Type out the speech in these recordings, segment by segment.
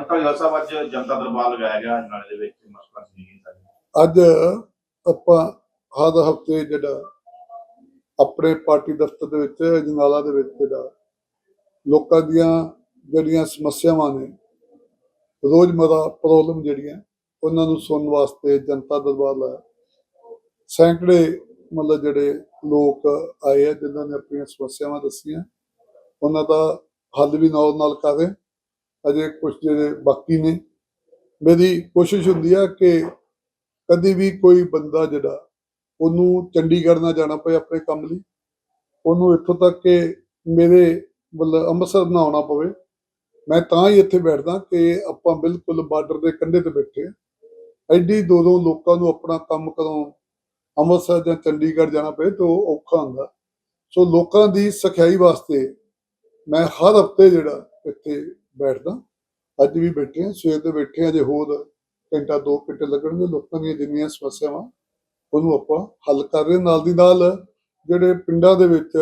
ਪੱਕਾ ਗੱਲ ਸਾਹਿਬ, ਅੱਜ ਜਨਤਾ ਦਰਬਾਰ ਲਗਾਇਆ ਗਿਆ ਨਾਲੇ ਦੇ ਵਿੱਚ ਮਸਲਾ ਸੀ ਅੱਜ ਆਪਾਂ ਹਰ ਹਫ਼ਤੇ ਜਿਹੜਾ ਆਪਣੇ ਪਾਰਟੀ ਦਫ਼ਤਰ ਦੇ ਵਿੱਚ ਜਨਾਲਾ ਦੇ ਵਿੱਚ ਜਿਹੜਾ ਲੋਕਾਂ ਦੀਆਂ ਜਿਹੜੀਆਂ ਸਮੱਸਿਆਵਾਂ ਨੇ ਰੋਜ਼ਮਰਾ ਪ੍ਰੋਬਲਮ ਜਿਹੜੀਆਂ, ਉਹਨਾਂ ਨੂੰ ਸੁਣਨ ਵਾਸਤੇ ਜਨਤਾ ਦਰਬਾਰ ਲਾਇਆ। ਸੈਂਕੜੇ ਮਤਲਬ ਜਿਹੜੇ ਲੋਕ ਆਏ ਆ, ਜਿਨ੍ਹਾਂ ਨੇ ਆਪਣੀਆਂ ਸਮੱਸਿਆਵਾਂ ਦੱਸੀਆਂ, ਉਹਨਾਂ ਦਾ ਹੱਲ ਵੀ ਨਾਲ ਨਾਲ ਕਰ ਅਜੇ ਕੁਝ ਜਿਹੜੇ ਬਾਕੀ ਨੇ। ਮੇਰੀ ਕੋਸ਼ਿਸ਼ ਹੁੰਦੀ ਆ ਕਿ ਕਦੀ ਵੀ ਕੋਈ ਬੰਦਾ ਜਿਹੜਾ, ਉਹਨੂੰ ਚੰਡੀਗੜ੍ਹ ਨਾ ਜਾਣਾ ਪਏ ਆਪਣੇ ਕੰਮ ਲਈ। ਉਹਨੂੰ ਇੱਥੋਂ ਤੱਕ ਕਿ ਮੇਰੇ ਮਤਲਬ ਅੰਮ੍ਰਿਤਸਰ ਨਾ ਆਉਣਾ ਪਵੇ। ਮੈਂ ਤਾਂ ਹੀ ਇੱਥੇ ਬੈਠਦਾ ਕਿ ਆਪਾਂ ਬਿਲਕੁਲ ਬਾਰਡਰ ਦੇ ਕੰਢੇ ਤੇ ਬੈਠੇ ਹਾਂ। ਐਡੀ ਦੋ ਦੋ ਲੋਕਾਂ ਨੂੰ ਆਪਣਾ ਕੰਮ ਕਦੋਂ ਅੰਮ੍ਰਿਤਸਰ ਜਾਂ ਚੰਡੀਗੜ੍ਹ ਜਾਣਾ ਪਏ ਤਾਂ ਉਹ ਔਖਾ ਹੁੰਦਾ। ਸੋ ਲੋਕਾਂ ਦੀ ਸਖਿਆਈ ਵਾਸਤੇ ਮੈਂ ਹਰ ਹਫ਼ਤੇ ਜਿਹੜਾ ਇੱਥੇ ਬੈਠਦਾ। ਅੱਜ ਵੀ ਬੈਠੇ ਹਾਂ ਸਵੇਰ ਦੇ ਬੈਠੇ ਹਾਂ ਜੇ ਹੋਰ ਘੰਟਾ ਦੋ ਘੰਟੇ ਲੱਗਣਗੇ ਲੋਕਾਂ ਦੀਆਂ ਜਿੰਨੀਆਂ ਸਮੱਸਿਆਵਾਂ ਉਹਨੂੰ ਆਪਾਂ ਹੱਲ ਕਰ ਰਹੇ। ਨਾਲ ਦੀ ਨਾਲ ਜਿਹੜੇ ਪਿੰਡਾਂ ਦੇ ਵਿੱਚ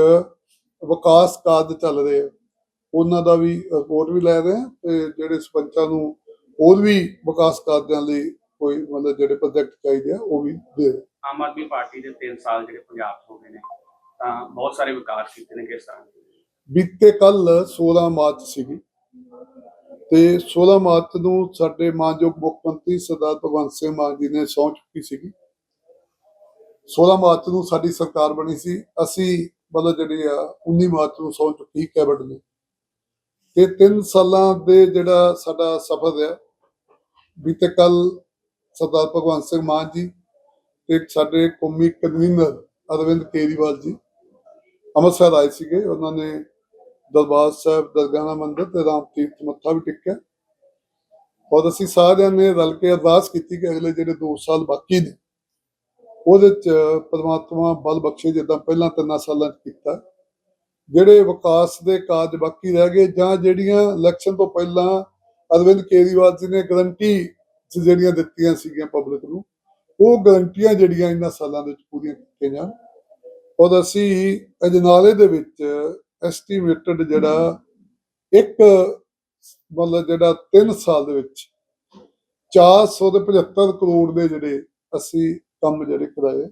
ਵਿਕਾਸ ਕਾਰਜ ਚੱਲ ਰਹੇ ਆ ਉਹਨਾਂ ਦਾ ਵੀ ਰਿਪੋਰਟ ਵੀ ਲੈ ਰਹੇ ਆ ਤੇ ਜਿਹੜੇ ਸਰਪੰਚਾਂ ਨੂੰ ਹੋਰ ਵੀ ਵਿਕਾਸ ਕਾਰਜਾਂ ਲਈ ਕੋਈ ਮਤਲਬ ਜਿਹੜੇ ਪ੍ਰੋਜੈਕਟ ਚਾਹੀਦੇ ਆ ਉਹ ਵੀ ਦੇ ਰਹੇ ਆਮ ਆਦਮੀ ਪਾਰਟੀ ਦੇ 3 ਸਾਲ ਜਿਹੜੇ ਪੰਜਾਬ 'ਚ ਹੋ ਗਏ ਨੇ ਤਾਂ ਬਹੁਤ ਸਾਰੇ ਵਿਕਾਸ ਕੀਤੇ ਨੇ ਕਿਸ ਤਰ੍ਹਾਂ ਬੀਤੇ ਕੱਲ 16 ਮਾਰਚ ਸੀਗੀ ਤੇ 16 ਮਾਰਚ ਨੂੰ ਸਾਡੇ ਮਾਨਯੋਗ ਮੁੱਖ ਮੰਤਰੀ ਸਰਦਾਰ ਭਗਵੰਤ ਸਿੰਘ ਮਾਨ ਜੀ ਨੇ ਸਹੁੰ ਚੁੱਕੀ ਸੀਗੀ। 16 ਮਾਰਚ ਨੂੰ ਸਾਡੀ ਸਰਕਾਰ ਬਣੀ ਸੀ। ਅਸੀਂ ਮਤਲਬ ਜਿਹੜੀ ਆ 19 ਮਾਰਚ ਨੂੰ ਸਹੁੰ ਚੁੱਕੀ ਕੈਬਨਿਟ ਨੇ। ਤੇ 3 ਸਾਲਾਂ ਦੇ ਜਿਹੜਾ ਸਾਡਾ ਸਫ਼ਰ ਆ ਬੀਤੇ ਕੱਲ ਸਰਦਾਰ ਭਗਵੰਤ ਸਿੰਘ ਮਾਨ ਜੀ ਤੇ ਸਾਡੇ ਕੌਮੀ ਕਨਵੀਨਰ ਅਰਵਿੰਦ ਕੇਜਰੀਵਾਲ ਜੀ ਅੰਮ੍ਰਿਤਸਰ ਆਏ ਸੀਗੇ। ਉਹਨਾਂ ਨੇ ਦਰਬਾਰ ਸਾਹਿਬ ਦਰਗਾਹ ਮੰਦਿਰ ਤੇ ਰਾਮ ਤੀਰਥ ਮੱਥਾ ਵੀ ਟੇਕਿਆ। ਔਰ ਅਸੀਂ ਸਾਰਿਆਂ ਨੇ ਰਲ ਕੇ ਅਰਦਾਸ ਕੀਤੀ ਕਿ ਅਗਲੇ ਜਿਹੜੇ 2 ਸਾਲ ਬਾਕੀ ਨੇ, ਉਹਦੇ ਚ ਪਰਮਾਤਮਾ ਬਲ ਬਖਸ਼ੇ ਜਿੱਦਾਂ ਪਹਿਲਾਂ ਤਿੰਨਾਂ ਸਾਲਾਂ ਚ ਕੀਤਾ। ਜਿਹੜੇ ਵਿਕਾਸ ਦੇ ਕਾਰਜ ਬਾਕੀ ਰਹਿ ਗਏ ਜਾਂ ਜਿਹੜੀਆਂ ਇਲੈਕਸ਼ਨ ਤੋਂ ਪਹਿਲਾਂ ਅਰਵਿੰਦ ਕੇਜਰੀਵਾਲ ਜੀ ਨੇ ਗਰੰਟੀ ਜਿਹੜੀਆਂ ਦਿੱਤੀਆਂ ਸੀਗੀਆਂ ਪਬਲਿਕ ਨੂੰ, ਉਹ ਗਰੰਟੀਆਂ ਜਿਹੜੀਆਂ ਇਹਨਾਂ ਸਾਲਾਂ ਦੇ ਵਿੱਚ ਪੂਰੀਆਂ ਕੀਤੀਆਂ ਜਾਣ। ਔਰ ਅਸੀਂ ਅਜਨਾਲੇ ਦੇ ਵਿੱਚ ਐਸਟੀਮੇਟਡ ਜਿਹੜਾ ਇੱਕ ਮਤਲਬ ਜਿਹੜਾ 3 ਸਾਲ ਦੇ ਵਿੱਚ 475 ਕਰੋੜ ਦੇ ਜਿਹੜੇ ਅਸੀਂ ਕੰਮ ਜਿਹੜੇ ਕਰਾਏ।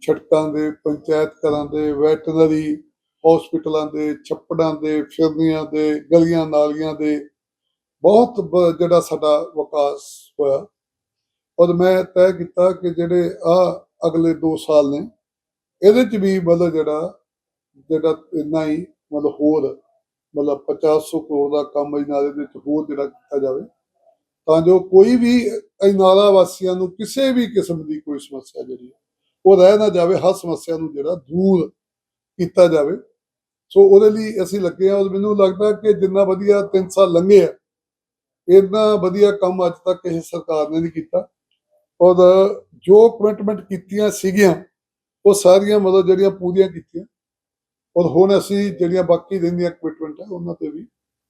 ਛੜਕਾਂ ਦੇ, ਪੰਚਾਇਤ ਘਰਾਂ ਦੇ ਵੈਟਰਨਰੀ ਹਸਪੀਟਲਾਂ ਦੇ, ਛੱਪੜਾਂ ਦੇ, ਫਿਰਨੀਆਂ ਦੇ, ਗਲੀਆਂ ਨਾਲੀਆਂ ਦੇ ਬਹੁਤ ਜਿਹੜਾ ਸਾਡਾ ਵਿਕਾਸ ਹੋਇਆ। ਔਰ ਮੈਂ ਤੈਅ ਕੀਤਾ ਕਿ ਜਿਹੜੇ ਆ ਅਗਲੇ 2 ਸਾਲ ਨੇ, ਇਹਦੇ ਚ ਵੀ ਮਤਲਬ ਜਿਹੜਾ ਜਿਹੜਾ ਇੰਨਾ ਹੀ ਮਤਲਬ ਹੋਰ, ਮਤਲਬ 500 ਕਰੋੜ ਦਾ ਕੰਮ ਇਨਾਲੇ ਦੇ ਵਿੱਚ ਹੋਰ ਜਿਹੜਾ ਕੀਤਾ ਜਾਵੇ, ਤਾਂ ਜੋ ਕੋਈ ਵੀ ਇਨਾਲਾ ਵਾਸੀਆਂ ਨੂੰ ਕਿਸੇ ਵੀ ਕਿਸਮ ਦੀ ਕੋਈ ਸਮੱਸਿਆ ਜਿਹੜੀ ਉਹ ਰਹਿ ਨਾ ਜਾਵੇ, ਹਰ ਸਮੱਸਿਆ ਨੂੰ ਜਿਹੜਾ ਦੂਰ ਕੀਤਾ ਜਾਵੇ। ਸੋ ਉਹਦੇ ਲਈ ਅਸੀਂ ਲੱਗੇ ਆ ਔਰ ਮੈਨੂੰ ਲੱਗਦਾ ਕਿ ਜਿੰਨਾ ਵਧੀਆ 3 ਸਾਲ ਲੰਘੇ ਆ, ਇੰਨਾ ਵਧੀਆ ਕੰਮ ਅੱਜ ਤੱਕ ਕਿਸੇ ਸਰਕਾਰ ਨੇ ਨਹੀਂ ਕੀਤਾ। ਔਰ ਜੋ ਕਮਿਟਮੈਂਟ ਕੀਤੀਆਂ ਸੀਗੀਆਂ, ਉਹ ਸਾਰੀਆਂ ਮਤਲਬ ਜਿਹੜੀਆਂ ਪੂਰੀਆਂ ਕੀਤੀਆਂ ਔਰ ਹੁਣ ਅਸੀਂ ਜਿਹੜੀਆਂ ਬਾਕੀ ਰਹਿੰਦੀਆਂ ਕਮਿਟਮੈਂਟ ਹੈ ਉਹਨਾਂ ਤੇ ਵੀ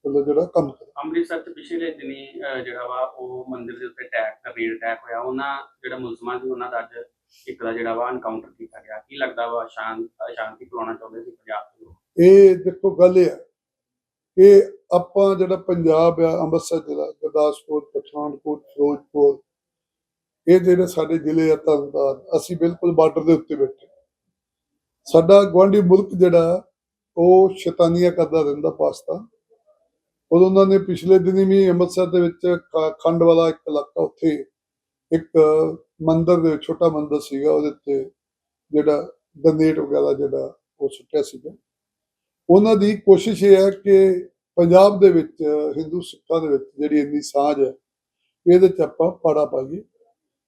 ਮਤਲਬ ਜਿਹੜਾ ਕੰਮ ਕਰਾਂਗੇ। ਅੰਮ੍ਰਿਤਸਰ 'ਚ ਪਿਛਲੇ ਦਿਨੀ ਜਿਹੜਾ ਵਾ ਉਹ ਮੰਦਿਰ ਦੇ ਉੱਤੇ ਅਟੈਕ ਰੇਡ ਅਟੈਕ ਹੋਇਆ। ਉਹਨਾਂ ਜਿਹੜਾ ਮੁਲਜ਼ਮਾਂ ਸੀ ਉਹਨਾਂ ਦਾ ਅੱਜ ਇੱਕ ਦਾ ਜਿਹੜਾ ਵਾ ਐਨਕਾਊਂਟਰ ਕੀਤਾ ਗਿਆ। ਕੀ ਲੱਗਦਾ ਵਾ ਸ਼ਾਂਤ ਸ਼ਾਂਤੀ ਫਲਾਉਣਾ ਚਾਹੁੰਦੇ ਸੀ ਪੰਜਾਬ ਦੇ ਲੋਕ? ਇਹ ਦੇਖੋ ਗੱਲ ਇਹ ਹੈ ਕਿ ਆਪਾਂ ਜਿਹੜਾ ਪੰਜਾਬ ਆ ਅੰਮ੍ਰਿਤਸਰ ਜ਼ਿਲ੍ਹਾ ਗੁਰਦਾਸਪੁਰ ਪਠਾਨਕੋਟ ਫਿਰੋਜ਼ਪੁਰ ਇਹ ਜਿਹੜੇ ਸਾਡੇ ਜ਼ਿਲ੍ਹੇ ਆ ਤਰਨਤਾਰਨ ਅਸੀਂ ਬਿਲਕੁਲ ਬਾਰਡਰ ਦੇ ਉੱਤੇ ਬੈਠੇ ਸਾਡਾ ਗਵਾਂਢੀ ਮੁਲਕ ਜਿਹੜਾ, ਉਹ ਸ਼ੈਤਾਨੀਆਂ ਕਰਦਾ ਰਹਿੰਦਾ ਪਾਕਿਸਤਾਨ ਉਦੋਂ ਉਹਨਾਂ ਨੇ ਪਿਛਲੇ ਦਿਨੀ ਵੀ ਅੰਮ੍ਰਿਤਸਰ ਦੇ ਵਿੱਚ ਖ- ਖੰਡ ਵਾਲਾ ਇੱਕ ਇਲਾਕਾ ਉੱਥੇ, ਇੱਕ ਮੰਦਰ ਦੇ, ਛੋਟਾ ਮੰਦਰ ਸੀਗਾ, ਉਹਦੇ ਤੇ ਜਿਹੜਾ ਗਨੇਟ ਵਗੈਰਾ ਜਿਹੜਾ, ਉਹ ਸੁੱਟਿਆ ਸੀਗਾ। ਉਹਨਾਂ ਦੀ ਕੋਸ਼ਿਸ਼ ਇਹ ਹੈ ਕਿ ਪੰਜਾਬ ਦੇ ਵਿੱਚ, ਹਿੰਦੂ ਸਿੱਖਾਂ ਦੇ ਵਿੱਚ ਜਿਹੜੀ ਇੰਨੀ ਸਾਂਝ ਹੈ, ਇਹਦੇ ਚ ਆਪਾਂ ਪਾੜਾ ਪਾਈਏ।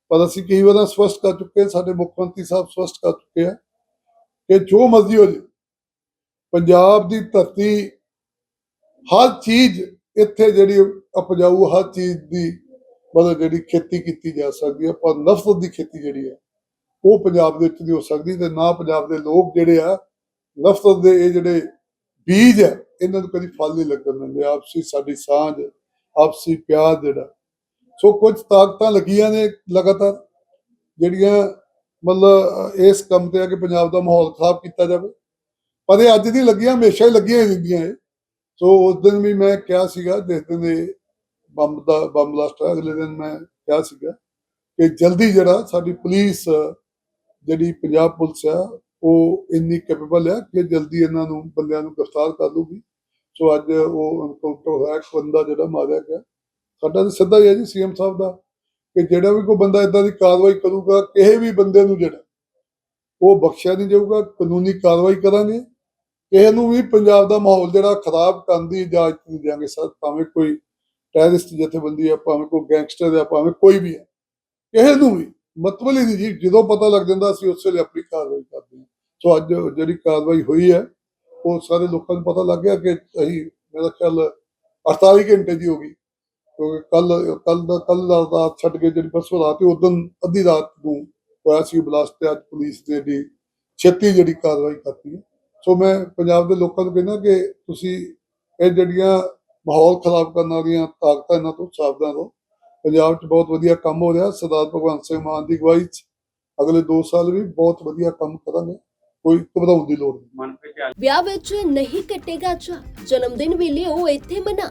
ਪਰ ਅਸੀਂ ਕਈ ਵਾਰ ਸਪਸ਼ਟ ਕਰ ਚੁੱਕੇ ਸਾਡੇ ਮੁੱਖ ਮੰਤਰੀ ਸਾਹਿਬ ਸਪਸ਼ਟ ਕਰ ਚੁੱਕੇ ਆ। ਕਿ ਜੋ ਮਰਜ਼ੀ ਹੋ ਜੇ ਪੰਜਾਬ ਦੀ ਧਰਤੀ ਹਰ ਚੀਜ਼ ਇੱਥੇ ਜਿਹੜੀ ਉਪਜਾਊ ਹਰ ਚੀਜ਼ ਦੀ ਮਤਲਬ ਜਿਹੜੀ ਖੇਤੀ ਕੀਤੀ ਜਾ ਸਕਦੀ ਹੈ, ਪਰ ਨਫ਼ਰਤ ਦੀ ਖੇਤੀ ਜਿਹੜੀ ਹੈ, ਉਹ ਪੰਜਾਬ ਦੇ ਵਿੱਚ ਨਹੀਂ ਹੋ ਸਕਦੀ ਤੇ ਨਾ ਪੰਜਾਬ ਦੇ ਲੋਕ ਜਿਹੜੇ ਆ, ਨਫ਼ਰਤ ਦੇ ਇਹ ਜਿਹੜੇ ਬੀਜ ਹੈ, ਇਹਨਾਂ ਨੂੰ ਕਦੀ ਫਲ ਨਹੀਂ ਲੱਗਣ ਦਿੰਦੇ। ਆਪਸੀ ਸਾਡੀ ਸਾਂਝ, ਆਪਸੀ ਪਿਆਰ ਜਿਹੜਾ। ਸੋ ਕੁਝ ਤਾਕਤਾਂ ਲੱਗੀਆਂ ਨੇ ਲਗਾਤਾਰ, ਜਿਹੜੀਆਂ ਮਤਲਬ ਇਸ ਕੰਮ ਤੇ ਆ ਕਿ ਪੰਜਾਬ ਦਾ ਮਾਹੌਲ ਖਰਾਬ ਕੀਤਾ ਜਾਵੇ। ਪਰ ਇਹ ਅੱਜ ਦੀ ਲੱਗੀਆਂ, ਹਮੇਸ਼ਾ ਹੀ ਲੱਗੀਆਂ ਰਹਿੰਦੀਆਂ ਇਹ। ਸੋ ਉਸ ਦਿਨ ਵੀ ਮੈਂ ਕਿਹਾ ਸੀਗਾ, ਜਿਸ ਦਿਨ ਇਹ ਬੰਬ ਦਾ, ਬੰਬ ਬਲਾਸਟ ਹੋਇਆ, ਅਗਲੇ ਦਿਨ ਮੈਂ ਕਿਹਾ ਸੀਗਾ ਕਿ ਜਲਦੀ ਜਿਹੜਾ ਸਾਡੀ ਪੁਲਿਸ, ਜਿਹੜੀ ਪੰਜਾਬ ਪੁਲਿਸ ਆ, ਉਹ ਇੰਨੀ ਕੈਪੇਬਲ ਆ ਕਿ ਜਲਦੀ ਇਹਨਾਂ ਨੂੰ, ਬੰਦਿਆਂ ਨੂੰ ਗ੍ਰਿਫਤਾਰ ਕਰ ਲੂਗੀ ਸੋ ਅੱਜ ਉਹ ਐਨਕਾਊਂਟਰ ਹੋਇਆ, ਇੱਕ ਬੰਦਾ ਜਿਹੜਾ ਮਾਰਿਆ ਗਿਆ। ਸਾਡਾ ਸਿੱਧਾ ਹੀ ਹੈ ਜੀ ਸੀਐਮ ਸਾਹਿਬ ਦਾ। ਕਿ ਜਿਹੜਾ ਵੀ ਕੋਈ ਬੰਦਾ ਇਦਾਂ ਦੀ ਕਾਰਵਾਈ ਕਰੂਗਾ, ਕਿਸੇ ਵੀ ਬੰਦੇ ਨੂੰ ਜਿਹੜਾ, ਉਹ ਬਖਸ਼ਿਆ ਨਹੀਂ ਜਾਊਗਾ, ਕਾਨੂੰਨੀ ਕਾਰਵਾਈ ਕਰਾਂਗੇ। ਕਿਸੇ ਨੂੰ ਵੀ ਪੰਜਾਬ ਦਾ ਮਾਹੌਲ ਜਿਹੜਾ ਖਰਾਬ ਕਰਨ ਦੀ ਇਜਾਜ਼ਤ ਨਹੀਂ ਦਿਆਂਗੇ ਸਰ, ਭਾਵੇਂ ਕੋਈ ਟੈਰਰਿਸਟ ਜਥੇਬੰਦੀ ਆ, ਭਾਵੇਂ ਕੋਈ ਗੈਂਗਸਟਰ ਆ, ਭਾਵੇਂ ਕੋਈ ਵੀ ਹੈ ਕਿਸੇ ਨੂੰ ਵੀ, ਮਤਲਬ ਹੀ ਨਹੀਂ ਜੀ, ਜਦੋਂ ਪਤਾ ਲੱਗ ਜਾਂਦਾ ਅਸੀਂ ਉਸ ਵੇਲੇ ਆਪਣੀ ਕਾਰਵਾਈ ਕਰਦੇ ਹਾਂ। ਸੋ ਅੱਜ ਜਿਹੜੀ ਕਾਰਵਾਈ ਹੋਈ ਹੈ, ਉਹ ਸਾਰੇ ਲੋਕਾਂ ਨੂੰ ਪਤਾ ਲੱਗ ਗਿਆ ਕਿ ਅਸੀਂ, ਮੇਰਾ ਖਿਆਲ 48 ਘੰਟੇ ਦੀ ਹੋ ਗਈ। ਕਿਉਂਕਿ ਕੱਲ ਕੱਲ ਦਾ ਕੱਲ ਦਾ ਰਾਤ ਛੱਡ ਕੇ ਜਿਹੜੀ ਪਰਸੋਂ ਰਾਤ ਸੀ, ਉਦੋਂ ਅੱਧੀ ਰਾਤ ਨੂੰ ਹੋਇਆ ਸੀ ਬਲਾਸਟ ਤੇ ਅੱਜ ਪੁਲਿਸ ਨੇ ਜਿਹੜੀ ਛੇਤੀ ਜਿਹੜੀ ਕਾਰਵਾਈ ਕਰਤੀ ਹੈ। ਸੋ ਮੈਂ ਪੰਜਾਬ ਦੇ ਲੋਕਾਂ ਨੂੰ ਕਹਿੰਦਾ ਕਿ ਤੁਸੀਂ ਇਹ ਜਿਹੜੀਆਂ ਮਾਹੌਲ ਖਰਾਬ ਕਰਨ ਵਾਲੀਆਂ ਤਾਕਤਾਂ ਇਹਨਾਂ ਤੋਂ ਸਾਵਧਾਨ ਰਹੋ। ਪੰਜਾਬ 'ਚ ਬਹੁਤ ਵਧੀਆ ਕੰਮ ਹੋ ਰਿਹਾ। ਸਰਦਾਰ ਭਗਵੰਤ ਸਿੰਘ ਮਾਨ ਦੀ ਅਗਵਾਈ 'ਚ ਅਗਲੇ 2 ਸਾਲ ਵੀ ਬਹੁਤ ਵਧੀਆ ਕੰਮ ਕਰਾਂਗੇ। ਕੋਈ ਘਬਰਾਉਣ ਦੀ ਲੋੜ ਨਹੀਂ। ਵਿਆਹ ਵਿੱਚ ਨਹੀਂ ਕੱਟੇਗਾ ਚਾ ਜਨਮ ਦਿਨ ਵੇਲੇ ਲਿਓ ਇੱਥੇ ਮਨਾ।